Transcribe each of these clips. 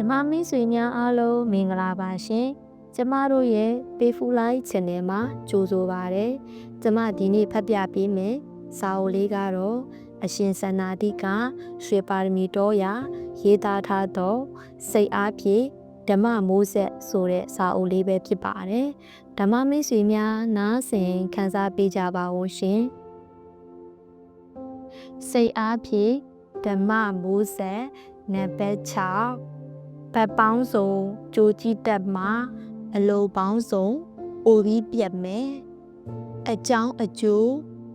ဓမ္မမင်းဆွေများအားလုံးမင်္ဂလာပါရှင်ကျမတို့ရဲ့ Payful Life Channel မှာကြိုဆိုပါရစေကျမဒီနေ့ဖတ်ပြပေးမယ်စာအုပ်လေးကတော့အရှင်စန္နာတိကရွှေပါရမီတော်ရာရေးသားထားသောစိတ်အားဖြင့်ဓမ္မမိုးဆက်ဆိုတဲ့စာအုပ်လေးပဲဖြစ်ပါတယ်ဓမ္မမင်းဆွေများနားဆင်ခန်းစားပေးကြပါဦးရှင်စိတ်အားဖြင့်ဓမ္မမိုးဆက်နံပါတ်6ဘ တ်ပေါင်းစုံကြိုကြည့်တတ်မှာအလိုပေါင်းစုံအိုပြီးပြတ်မယ်အကြောင်းအကျိုး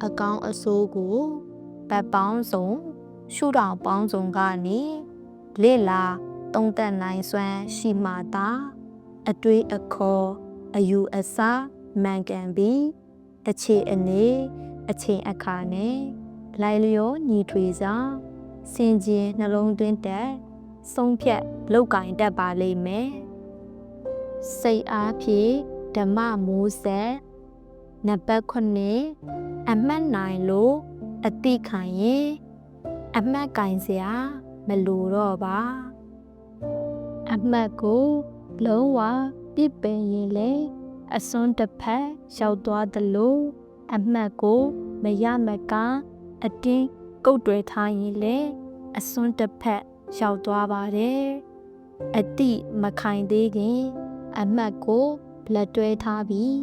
အကောင်းအဆိုးကိုဘတ်ပေါင်းစုံရှုထောင့်ပေါင်းစုံကနေလေ့လာသုံးသပ်နိုင်စွမ်းရှိမှသာအတွေးအခေါ်အယူအဆမှန်ကန်ပြီးအခြေအနေအချိန်အခါနဲ့လိုက်လျောညီထွေစွာစင်ကြင်နှလုံးသွင်းတဲ့ ဆုံးဖြတ်လောက်ကင်တတ်ပါလိမ့်မယ်စိတ်အားဖြင့်ဓမ္မမိုးဆက်နံပါတ်9အမှတ်နိုင်လို့အတိခံရင်အမှတ်ကင်စရာမလိုတော့ပါအမှတ်ကိုလုံးဝပြစ်ပင်ရင်လေအစွန်းတစ်ဖက်ရောက်သွားသလိုအမှတ်ကိုမရမကအတင်းကုတ်တွယ်ထားရင်လေအစွန်းတစ်ဖက် ရောက်သွားပါတယ်အတိမခိုင်သေးခင် အမှတ်ကိုလက်တွဲထားပြီး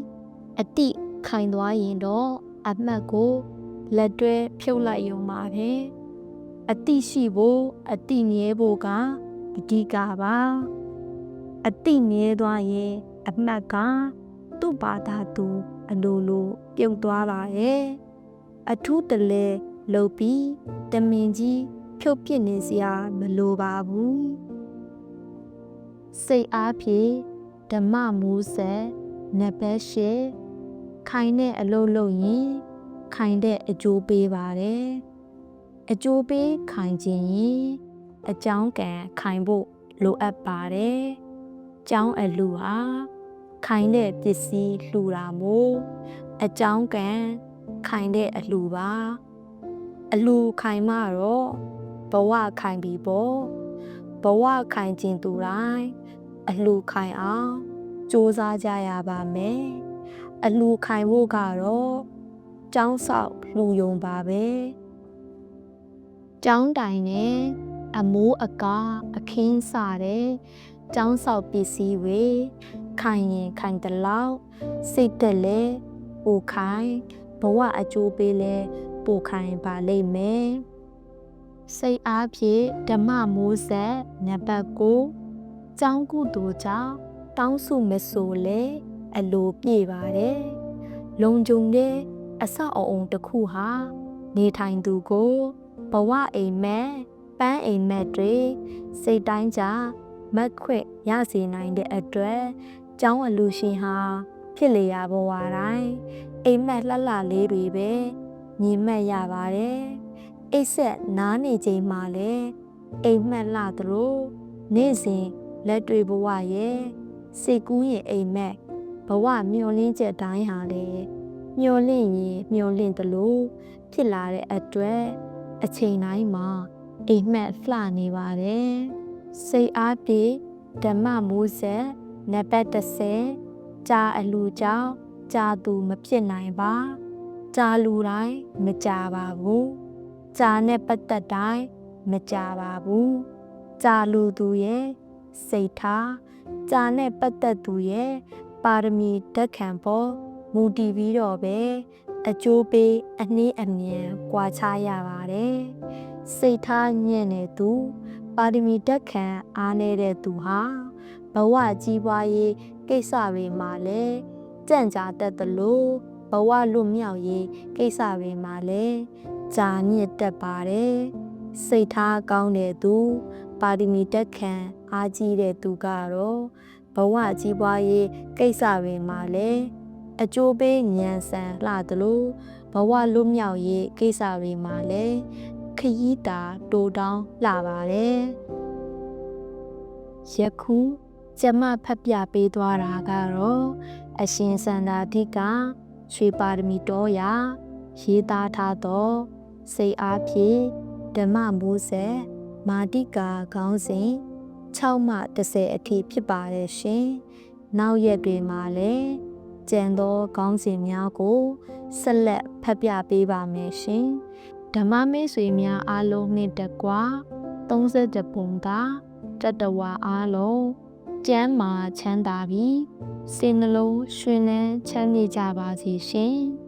အတိခိုင်သွားရင်တော့အမှတ်ကိုလက်တွဲဖြုတ်လိုက်ရုံပါပဲအတိရှိဖို့အတိမြဲဖို့ကအဓိကပါအတိမြဲသွားရင်အမှတ်ကသူ့ဘာသာသူအလိုလိုပြုတ်သွားပါရဲ့အထူးတလဲလှုပ်ပြီးတမင်ကြီး ဖြုတ်ပြစ်နေစရာမလိုပါဘူးစိတ်အားဖြင့်ဓမ္မမူးဆက်နံပါတ်၈ခိုင်တဲ့အလုပ်လုပ်ရင်ခိုင်တဲ့အကျိုးပေးပါတယ်အကျိုးပေးခိုင်ခြင်းရင်အကြောင်းကံခိုင်ဖို့လိုအပ်ပါတယ်ကျောင်းအလူဟာခိုင်တဲ့ပစ္စည်းလှူတာမို့အကြောင်းကံခိုင်တဲ့အလှူပါအလှူခိုင်မှတော့ ဘဝခိုင်ပြီပေါ့ဘဝခိုင်ခြင်းသူတိုင်းအလှခိုင်အောင်စူးစမ်းကြရပါမယ်အလှခိုင်ဖို့ကတော့ကျောင်းဆောက်လှူယုံပါပဲကျောင်းတိုင်နဲ့အမိုးအကားအခင်းစတဲ့ကျောင်းဆောက်ပစ္စည်းတွေခိုင်ရင်ခိုင်တလောက်စိတ်သက်လဲပိုခိုင်ဘဝအကျိုးပေးလဲပိုခိုင်ပါလိမ့်မယ် စိတ်အားဖြင့်ဓမ္မမိုးဆက်နံပါတ်9ကျောင်းကုသိုလ်ကြောင့်တောင်းစုမဆိုလဲအလိုပြေပါတယ်လုံခြုံတဲ့အဆောက်အအုံတစ်ခုဟာနေထိုင်သူကိုဘဝအိမ်မက်ပန်းအိမ်မက်တွေစိတ်တိုင်းကြမက်ခွက်ရစေနိုင်တဲ့အတွက်ကျောင်းအလူရှင်ဟာဖြစ်လေရဘဝတိုင်းအိမ်မက်လှလှလေးတွေပဲမြင်မှတ်ရပါတယ် အိတ်ဆက်နားနေချိန်မှာလဲအိမ်မက်လှသလိုနေ့စဉ်လက်တွေဘဝရဲ့စိတ်ကူးရင်အိမ်မက်ဘဝမျောလင်းချက်တိုင်းဟာလေမျောလင့်ရင်မျောလင့်သလိုဖြစ်လာတဲ့အတွက်အချိန်တိုင်းမှာအိမ်မက်လှနေပါတယ်စိတ်အားပြေဓမ္မမိုးဆက်နံပါတ်30ကြာအလူကြောင့်ကြာသူမဖြစ်နိုင်ပါကြာလူတိုင်းမကြာပါဘူး ကြာနဲ့ပတ်သက်တိုင်းမကြာပါဘူးကြာလူသူရဲ့စိတ်ထားကြာနဲ့ပတ်သက်သူရဲ့ပါရမီဓာတ်ခံပေါ်မူတည်ပြီးတော့ပဲအကျိုးပေးအနည်းအမြန်ကြွာချရပါတယ်စိတ်ထားညံ့နေသူ ပါရမီဓာတ်ခံအားနေတဲ့သူဟာဘဝကြီးပွားရေးကိစ္စတွေမှာလည်းကြံ့ကြာတတ်သလို ဘဝလွတ်မြောက်ရေးကိစ္စတွေမှာလည်းကြာမြင့်တတ်ပါတယ်စိတ်ထားကောင်းတဲ့သူ ပါရမီတက်ခံအားကြီးတဲ့သူကတော့ဘဝကြီးပွားရေးကိစ္စတွေမှာလည်းအကျိုးပေးဉာဏ်ဆန်လှသလိုဘဝလွတ်မြောက်ရေးကိစ္စတွေမှာလည်းခရီးတာတိုးတောင်းလှပါတယ်ယခုကျမဖတ်ပြပေးသွားတာကတော့အရှင်စန္ဒာတိက ရွှေပါရမီတော်ရာရေးသားထားသော စိတ်အားဖြင့်ဓမ္မမိုးဆက်မာတိကာခေါင်းစဉ်6မှ10အထိဖြစ်ပါတယ်ရှင်။နောက်ရက်တွေမှာလည်းကျန်သောခေါင်းစဉ်များကိုဆက်လက်ဖတ်ပြပေးပါမယ်ရှင်။ဓမ္မမိတ်ဆွေများအားလုံးနှင့်တကွ30ပုံသာတတဝါအားလုံး ကျမ်းမာချမ်းသာပြီးစိတ်နှလုံးရွှင်လန်းချမ်းမြေ့ကြပါစေရှင်။